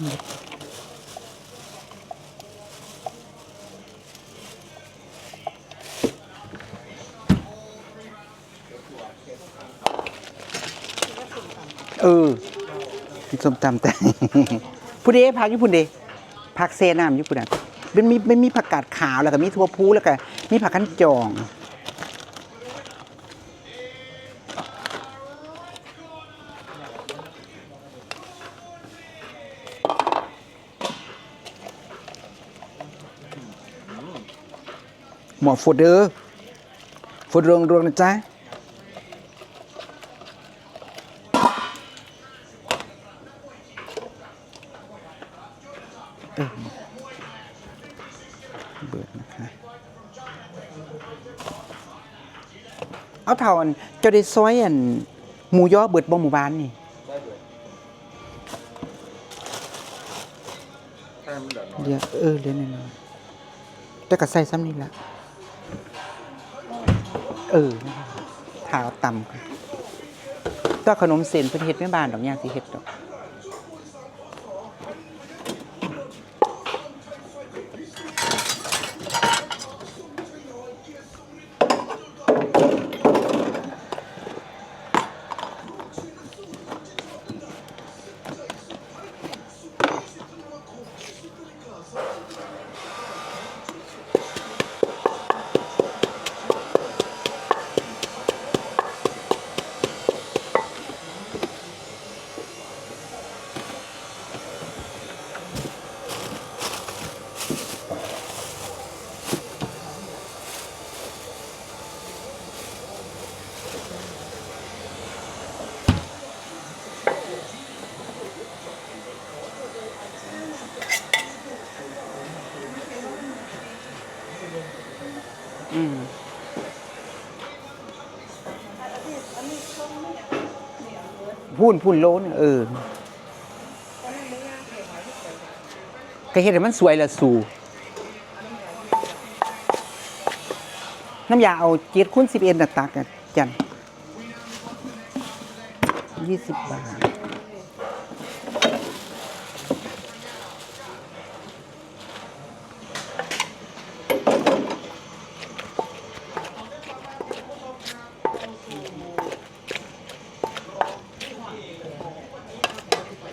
นหมดเออกินส้มตำแต่ผู้เดพักญี่ปุ่นเดพักเซน้ำญี่ปุ่นอะมันมีมันมีผักกาดขาวแล้วก็มีถั่วพูแล้วก็มีผักขั้นจอง หมอฝุดเด้อฝุดรวงรวงนะจ๊ะเออเบิดนะคะเอาเท่าอันจะได้ซอยอันหมูย่อเบิดบ่หมู่บ้านนี่ได้เลยให้มันเออเดี๋ยวเออเหลือหน่อยๆแต่ก็ใส่ซ้ำนี่ละ เออถาวต่ำก็ขนมเส้นเพิ่นเฮ็ดแม่บ้านดอกย่างสิเฮ็ดดอก อืมพูนพูนโลนเออก็เห็นมันสวยละสูน้ำยาเอาเจ็ดคูณสิบเอ็ดตักอะ จันยี่สิบบาท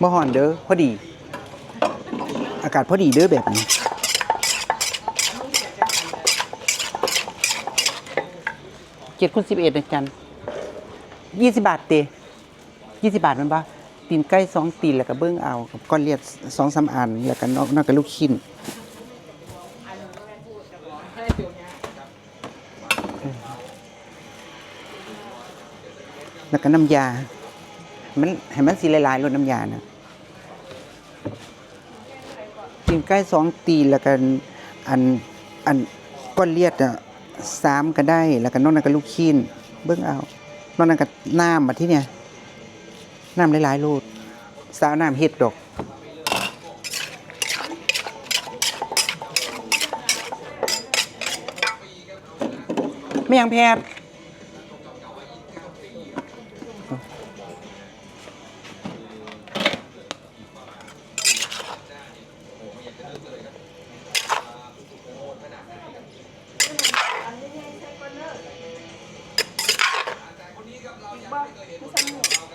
บ่ฮ้อนเด้อพอดี อากาศพอดีเด้อแบบนี้ เจ็ดคูณสิบเอ็ดนะจันยี่สิบบาทเตยี่สิบบาทมันปะตีนใกล้สองตีนแล้วก็เบิ้งเอากับก้อนเลียดสองสามอันแล้วก็นอกนอกกับลูกชิ้นแล้วก็น้ำยา มันให้มันสีลายๆรสน้ำยานะกินใกล้สองตีแล้วกันอันอันก้อนเลียดอะ สามก็ได้ แล้วก็นอกนั้นก็ลูกขี้นเบื้องเอานอกนั้นก็น้ำมาที่เนี่ยน้ำหลายๆรูดสาวน้ำเฮ็ดดอกไม่ยังแพทย์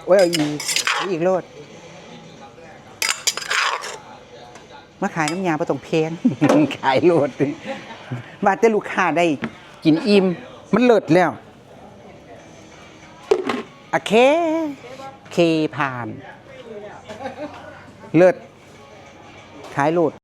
โอ้ยเอาอีกเอาอีกโลดมาขายน้ำยาประตองเพง ขายโลดมาแต่ลูกค้าได้กินอิ่มมันเลิศแล้วอะเค เคผ่าน เลิศขายโลด